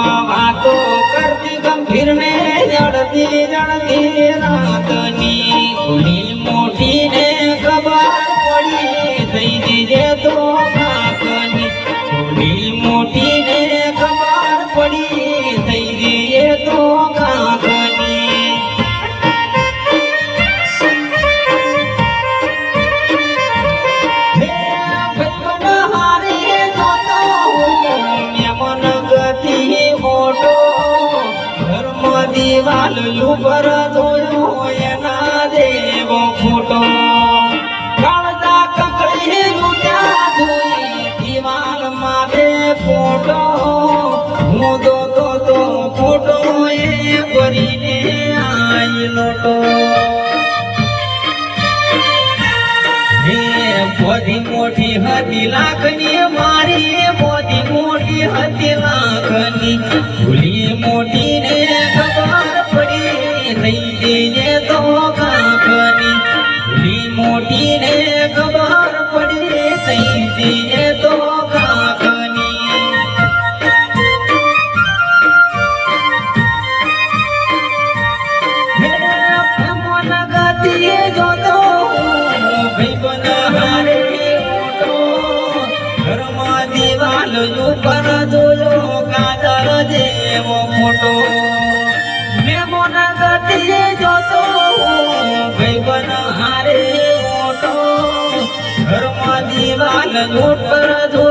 મનમાં વાતો કરતી ગંભીર ને જડતી જડતી રાતની ખુલી મોટી ને ખબર પડી, થઈ દીજે તો કાકની ખુલી મોટી દિવાલ ઉપર જોયો એના દેવો ફૂટો. કાળજા કકડી લૂટ્યા જોઈ દિવાલ માથે ફોટો. હું જોતો તો ફોટો એ કરીને આઈ લોટો. મોદી મોટી હતી લાખની, મારી મોદી મોટી હતી લાખની. ભૂલી મોટી ને મોટો મેં મન ગતિએ જોતો ભાઈબંધ હારે મોટો ઘરમાં દિવાલ ઉપર જોયો